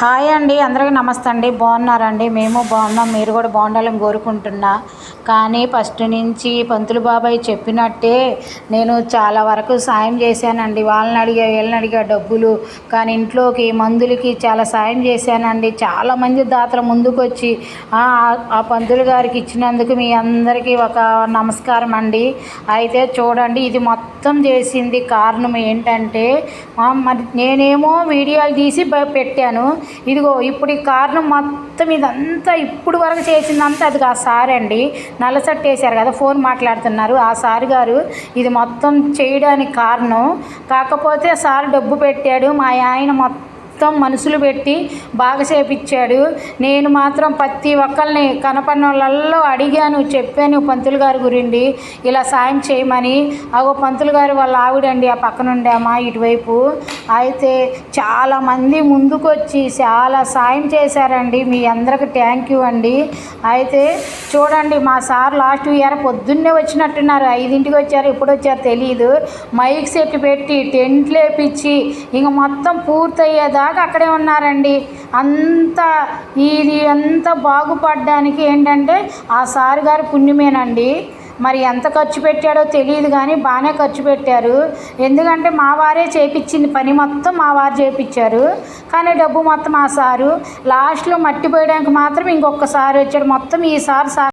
Hi అండి అందరికీ నమస్తే అండి. బాగున్నారండి మేము బాగున్నాం మీరు కూడా బాగుండాలని కోరుకుంటున్నా. కానీ ఫస్ట్ నుంచి పంతులు బాబాయ్ చెప్పినట్టే నేను చాలా వరకు సాయం చేశానండి. వాళ్ళని అడిగా వీళ్ళని అడిగా డబ్బులు. కానీ ఇంట్లోకి మందులకి చాలా సాయం చేశానండి. చాలామంది దాతలు ముందుకొచ్చి ఆ పంతులు గారికి ఇచ్చినందుకు మీ అందరికీ ఒక నమస్కారం అండి. అయితే చూడండి ఇది మొత్తం చేసింది కారణం ఏంటంటే మరి నేనేమో వీడియోలు తీసి పెట్టాను. ఇదిగో ఇప్పుడు ఈ కారణం మొత్తం ఇదంతా ఇప్పుడు వరకు చేసిందంతా అది కాదు. సారండి నల్లసట్టు వేశారు కదా ఫోన్ మాట్లాడుతున్నారు. ఆ సార్ గారు ఇది మొత్తం చేయడానికి కారణం. కాకపోతే సార్ డబ్బు పెట్టాడు మా ఆయన మొత్తం మొత్తం మనుషులు పెట్టి బాగా చేపించాడు నేను మాత్రం ప్రతి ఒక్కరిని కనపడినోళ్ళల్లో అడిగాను చెప్పాను పంతులు గారి గురించి. ఇలా సాయం చేయమని. అగో పంతులు గారు వాళ్ళ ఆవిడండి ఆ పక్కన ఉండామా ఇటువైపు. అయితే చాలామంది ముందుకొచ్చి చాలా సాయం చేశారండి. మీ అందరికి థ్యాంక్ యూ అండి. అయితే చూడండి మా సార్ లాస్ట్ ఇయర్ పొద్దున్నే వచ్చినట్టున్నారు. ఐదింటికి వచ్చారు ఎప్పుడు వచ్చారు తెలియదు మైక్ సెట్ పెట్టి టెంట్లు వేపించి ఇంక మొత్తం పూర్తయ్యేదాకా అక్కడే ఉన్నారండి. అంత ఇది అంత బాగుపడడానికి ఏంటంటే ఆ సారు గారి పుణ్యమేనండి. మరి ఎంత ఖర్చు పెట్టాడో తెలియదు కానీ బాగానే ఖర్చు పెట్టారు. ఎందుకంటే మా వారే చేపించింది పని మొత్తం మా వారు చేపించారు. కానీ డబ్బు మొత్తం ఆ సారు. లాస్ట్లో మట్టి పోయడానికి మాత్రం ఇంకొక సారి వచ్చాడు. మొత్తం ఈ సార్